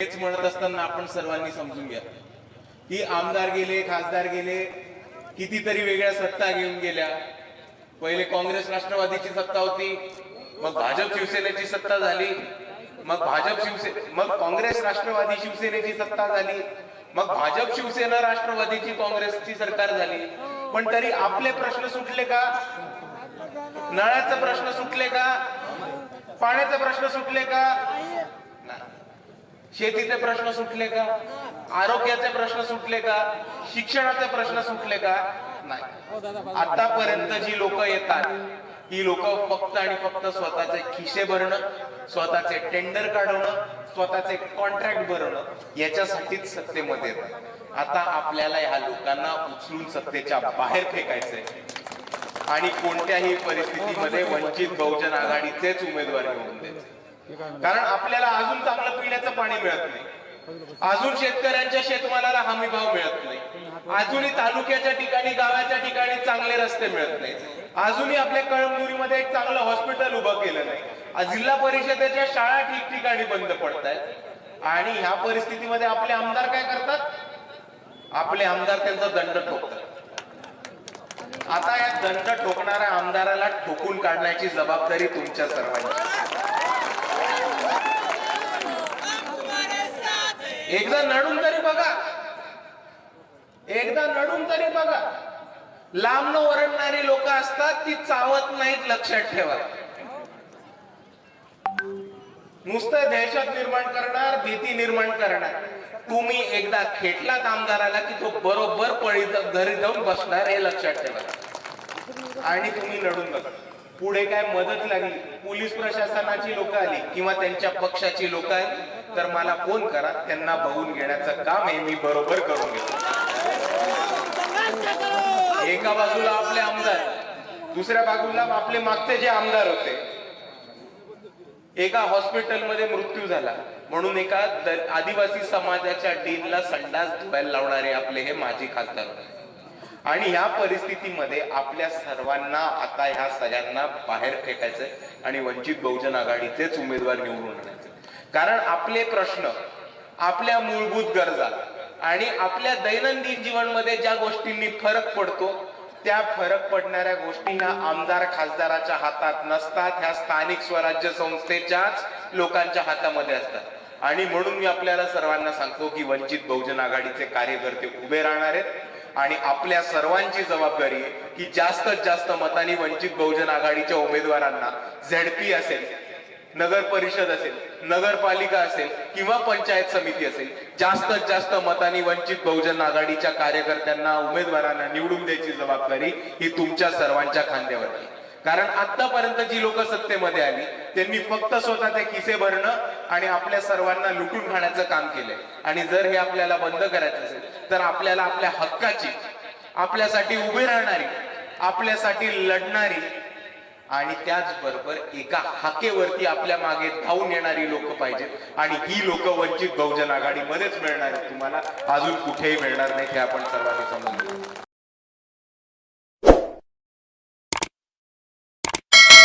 हेच म्हणत असताना आपण सर्वांनी समजून घ्या. की आमदार गेले खासदार गेले कितीतरी वेगळ्या सत्ता घेऊन गेल्या. पहिले काँग्रेस राष्ट्रवादीची सत्ता होती मग भाजप शिवसेनेची सत्ता झाली मग भाजप शिवसे मग काँग्रेस राष्ट्रवादी शिवसेनेची सत्ता झाली मग भाजप शिवसेना राष्ट्रवादीची काँग्रेसची सरकार झाली. पण तरी आपले प्रश्न सुटले का? नळाचे प्रश्न सुटले का? पाण्याचा प्रश्न सुटले का? शेतीचे प्रश्न सुटले का? आरोग्याचे प्रश्न सुटले का? शिक्षणाचे प्रश्न सुटले का? नाही. आतापर्यंत जी लोक येतात ही लोक फक्त आणि फक्त स्वतःचे खिसे भरणं स्वतःचे टेंडर काढवणं स्वतःचे कॉन्ट्रॅक्ट भरणं याच्यासाठीच सत्तेमध्ये येतात. आता आपल्याला ह्या लोकांना उचलून सत्तेच्या बाहेर फेकायचंय. आणि कोणत्याही परिस्थितीमध्ये वंचित बहुजन आघाडीचेच उमेदवार घेऊन द्यायचे. कारण आपल्याला अजून चांगलं पिण्याचं पाणी मिळत नाही. अजून शेतकऱ्यांच्या शेतमालाला हमी भाव मिळत नाही. अजूनही तालुक्याच्या ठिकाणी गावाच्या ठिकाणी चांगले रस्ते मिळत नाही. अजूनही आपल्या कळमनुरीमध्ये एक चांगलं हॉस्पिटल उभं केलं नाही जिल्हा परिषदेच्या शाळा ठिकठिकाणी बंद पडतायत. आणि ह्या परिस्थितीमध्ये आपले आमदार काय करतात? आपले आमदार त्यांचा दंड ठोकतात. आता या दंड ठोकणाऱ्या आमदाराला ठोकून काढण्याची जबाबदारी तुमच्या सर्वांची एकदा नडून तरी बघा. एकदा नडून तरी बघा. लांबन ओरडणारी लोक असतात ती चावत नाहीत लक्षात ठेवा. नुसतं दहशत निर्माण करणार भीती निर्माण करणार. तुम्ही एकदा खेटलात आमदाराला की तो बरोबर पळी घरी जाऊन बसणार हे लक्षात ठेवा. आणि तुम्ही लढून बघा. पुढे काय मदत लागली? पोलीस प्रशासनाची लोक आली किंवा त्यांच्या पक्षाची लोक आली? तर मला फोन करा त्यांना बघून घेण्याचं काम हे मी बरोबर करून घेतो. एका बाजूला आपले आमदार दुसऱ्या बाजूला आपले मागचे जे आमदार होते. एका हॉस्पिटलमध्ये मृत्यू झाला. म्हणून एका द- आदिवासी समाजाच्या डीनला संडास धुवायला लावणारे आपले हे माजी खासदार होते. आणि ह्या परिस्थितीमध्ये आपल्या सर्वांना आता ह्या सगळ्यांना बाहेर फेकायचंय आणि वंचित बहुजन आघाडीचेच उमेदवार निवडून आणायचे कारण आपले प्रश्न आपल्या मूलभूत गरजा आणि आपल्या दैनंदिन जीवनमध्ये ज्या गोष्टींनी फरक पडतो त्या फरक पडणाऱ्या गोष्टी ह्या आमदार खासदाराच्या हातात नसतात. ह्या स्थानिक स्वराज्य संस्थेच्याच लोकांच्या हातामध्ये असतात. आणि म्हणून मी आपल्याला सर्वांना सांगतो की वंचित बहुजन आघाडीचे कार्यकर्ते उभे राहणार आहेत. आणि आपल्या सर्वांची जबाबदारी आहे की जास्तीत जास्त मतांनी वंचित बहुजन आघाडीच्या उमेदवारांना झेडपी असेल नगर परिषद असेल नगरपालिका असेल किंवा पंचायत समिती असेल जास्तीत जास्त मतांनी वंचित बहुजन आघाडीच्या कार्यकर्त्यांना उमेदवारांना निवडून द्यायची जबाबदारी ही तुमच्या सर्वांच्या खांद्यावरती कारण आतापर्यंत जी लोक सत्तेमध्ये आली त्यांनी फक्त स्वतःचे खिसे भरणं आणि आपल्या सर्वांना लुटून खाण्याचं काम केलंय. आणि जर हे आपल्याला बंद करायचं असेल तर आपल्याला आपल्या हक्काची आपल्यासाठी उभी राहणारी आपल्यासाठी लढणारी आणि त्याचबरोबर एका हाकेवरती आपल्या मागे धावून येणारी लोक पाहिजेत. आणि ही लोक वंचित बहुजन आघाडीमध्येच मिळणार आहेत तुम्हाला. अजून कुठेही मिळणार नाही हे आपण सर्वांनी समजून